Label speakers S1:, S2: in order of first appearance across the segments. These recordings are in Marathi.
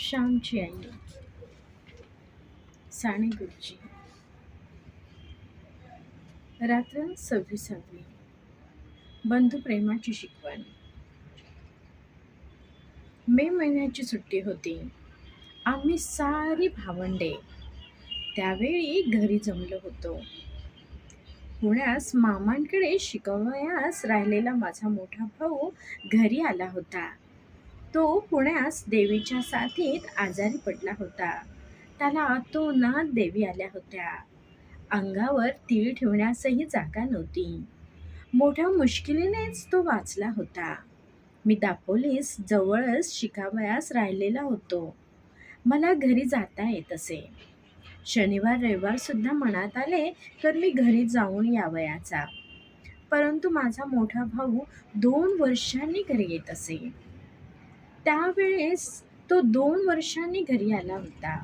S1: श्यामची आई साने गुरुजी रात्र सव्वीसावी बंधुप्रेमाची शिकवण मे महिन्याची सुट्टी होती आम्ही सारी भावंडे त्यावेळी घरी जमलो होतो पुण्यास मामांकडे शिकवयास राहिलेला माझा मोठा भाऊ घरी आला होता तो पुण्यास देवीच्या साथीत आजारी पडला होता त्याला तो ना देवी आल्या होत्या अंगावर तीळ ठेवण्यासही जागा नव्हती मोठ्या मुश्किलीनेच तो वाचला होता मी दापोलीस जवळच शिकावयास राहिलेला होतो मला घरी जाता येत असे शनिवार रविवारसुद्धा मनात आले तर मी घरी जाऊन यावयाचा परंतु माझा मोठा भाऊ दोन वर्षांनी घरी येत असे त्यावेळेस तो दोन वर्षांनी घरी आला होता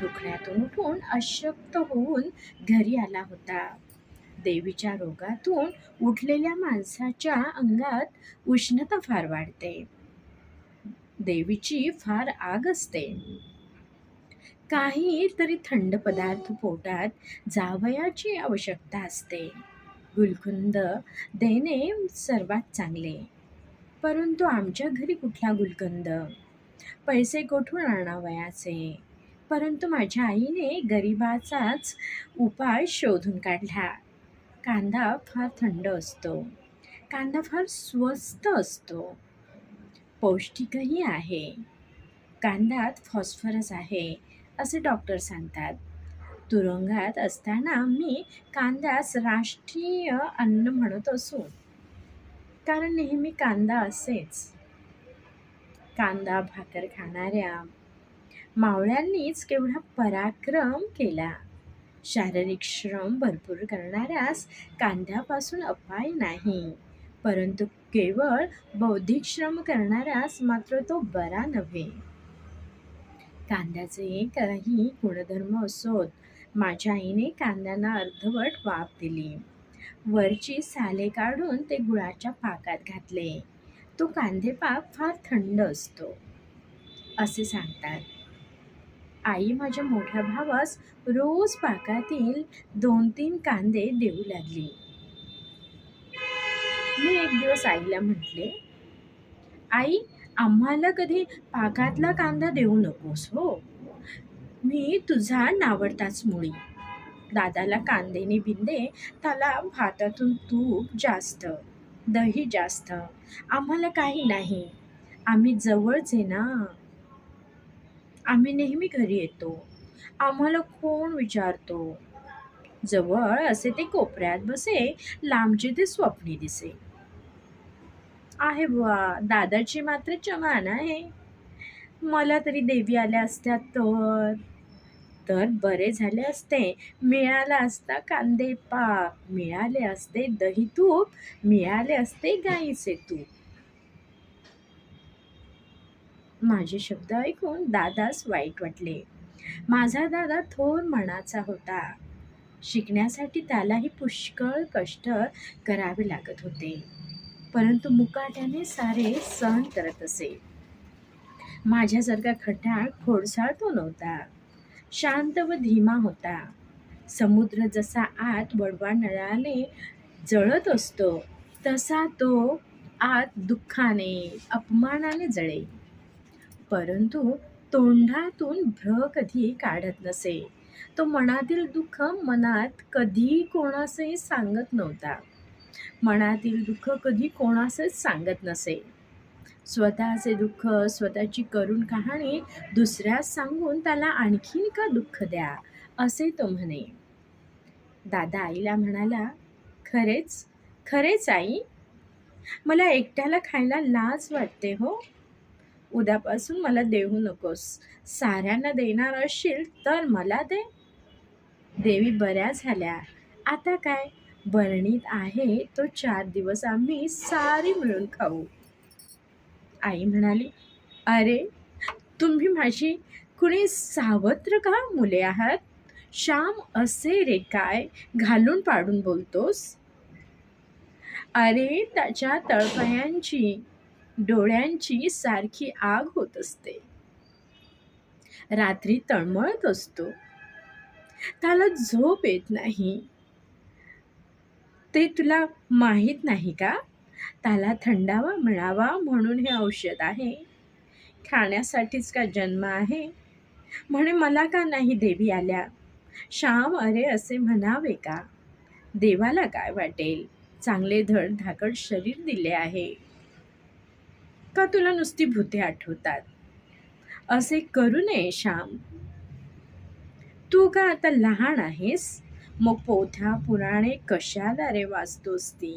S1: दुखण्यातून उठून अशक्त होऊन घरी आला होता देवीच्या रोगातून उठलेल्या माणसाच्या अंगात उष्णता फार वाढते देवीची फार आग असते काही तरी थंड पदार्थ पोटात जावयाची आवश्यकता असते गुलकुंद देणे सर्वात चांगले परंतु आमच्या घरी कुठला गुलकंद पैसे कोठून आणावयाचे परंतु माझ्या आईने गरिबाचाच उपाय शोधून काढला कांदा फार थंड असतो कांदा फार स्वस्त असतो पौष्टिकही आहे कांद्यात फॉस्फरस आहे असे डॉक्टर सांगतात तुरुंगात असताना मी कांद्यास राष्ट्रीय अन्न म्हणत असू कारण नेहमी कांदा असेच कांदा भाकर खाणाऱ्या मावळ्यांनीच केवढा पराक्रम केला शारीरिक श्रम भरपूर करणाऱ्यास कांद्यापासून अपाय नाही परंतु केवळ बौद्धिक श्रम करणाऱ्यास मात्र तो बरा नव्हे कांद्याचे काही गुणधर्म असोत माझ्या आईने कांद्यांना अर्धवट वाफ दिली वरची साले काढून ते गुळाच्या पाकात घातले तो कांदेपाक फार थंड असतो असे सांगतात आई माझ्या मोठ्या भावास रोज पाकातील दोन तीन कांदे देऊ लागली मी एक दिवस आईला म्हटले आई आम्हाला कधी पाकातला कांदा देऊ नकोस हो मी तुझा नावडताच मुळी दादाला कांदेने भिंदे त्याला भातातून तूप जास्त दही जास्त आम्हाला काही नाही आम्ही जवळच आहे ना आम्ही नेहमी घरी येतो आम्हाला कोण विचारतो जवळ असे ते कोपऱ्यात बसे लांबचे ते स्वप्नी दिसे आहे बुवा दादाची मात्र चमान आहे मला तरी देवी आल्या असत्या तर तर बरे झाले असते मिळाला असता कांदे पा, मिळाले असते दही तूप मिळाले असते गाईचे तूप माझे शब्द ऐकून दादास वाईट वाटले माझा दादा थोर मनाचा होता शिकण्यासाठी त्यालाही पुष्कळ कष्ट करावे लागत होते परंतु मुकाट्याने सारे सहन करत असे माझ्यासारखा खड्डा खोडसाळ तो नव्हता शांत व धीमा होता समुद्र जसा आत वडवा नळाने जळत असतो तसा तो आत दुःखाने अपमानाने जळे परंतु तोंडातून भ्र कधी काढत नसे तो मनातील दुःख मनात कधी कोणासही सांगत नव्हता मनातील दुःख कधी कोणासच सांगत नसे स्वतःचे दुःख स्वतःची करून कहाणी दुसऱ्यास सांगून त्याला आणखीन का दुःख द्या असे तो म्हणे दादा आईला म्हणाला खरेच खरेच आई मला एकट्याला खायला लाज वाटते हो उद्यापासून मला देऊ नकोस साऱ्यांना देणार असशील तर मला दे देवी बऱ्या झाल्या आता काय बरणीत आहे तो चार दिवस आम्ही सारी मिळून खाऊ आई म्हणाली अरे तुम्ही माझी कुणी सावत्र का मुले आहात श्याम असे रे काय घालून पाडून बोलतोस अरे त्याच्या तळपायांची डोळ्यांची सारखी आग होत असते रात्री तळमळत असतो त्याला झोप येत नाही ते तुला माहीत नाही का त्याला थंडावा मिळावा म्हणून हे औषध आहे खाण्यासाठीच का जन्म आहे म्हणे मला का नाही देवी आल्या श्याम अरे असे म्हणावे का देवाला काय वाटेल चांगले धड धाकड शरीर दिले आहे का तुला नुसती भूते आठवतात असे करू नये श्याम तू का आता लहान आहेस मग पोथ्या पुराणे कशाला रे वाचतोस ती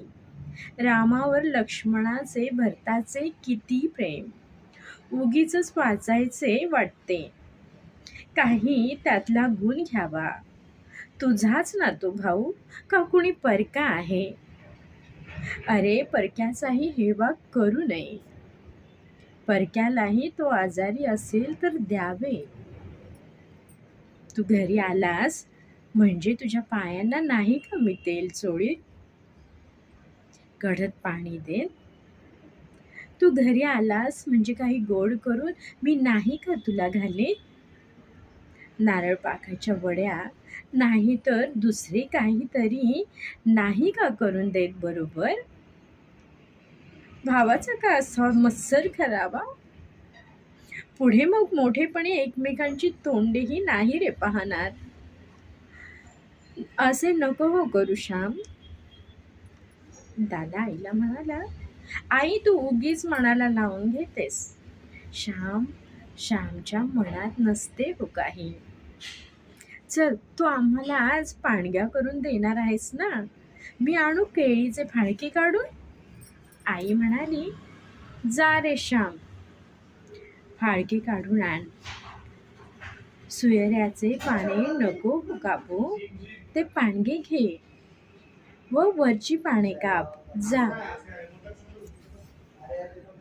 S1: रामावर लक्ष्मणाचे भरताचे किती प्रेम उगीच वाचायचे वाटते काही त्यातला गुण घ्यावा तुझाच ना तो भाऊ का कुणी परका आहे अरे परक्याचाही हेवा करू नये परक्यालाही तो आजारी असेल तर द्यावे तू घरी आलास म्हणजे तुझ्या पायांना नाही का मी तेल चोळीत गडद पाणी दे तू घरी आलास म्हणजे काही गोड करून मी नाही का तुला घाले नारळ पाकाच्या वड्या नाही तर दुसरे काहीतरी नाही का करून देत बरोबर भावाचा का असा मत्सर करावा पुढे मग मोठेपणे एकमेकांची तोंडेही नाही रे पाहणार असे नको हो करू श्याम दादा आईला म्हणाला आई तू उगीच मनाला लावून घेतेस श्याम श्यामच्या मनात नसते हो काही चल तू आम्हाला आज पाणग्या करून देणार आहेस ना मी आणू केळीचे फाळके काढून आई म्हणाली जा रे श्याम फाळके काढून आण सुयऱ्याचे पाने नको हो कापू ते पाणगे घे व वरची पाने काप जा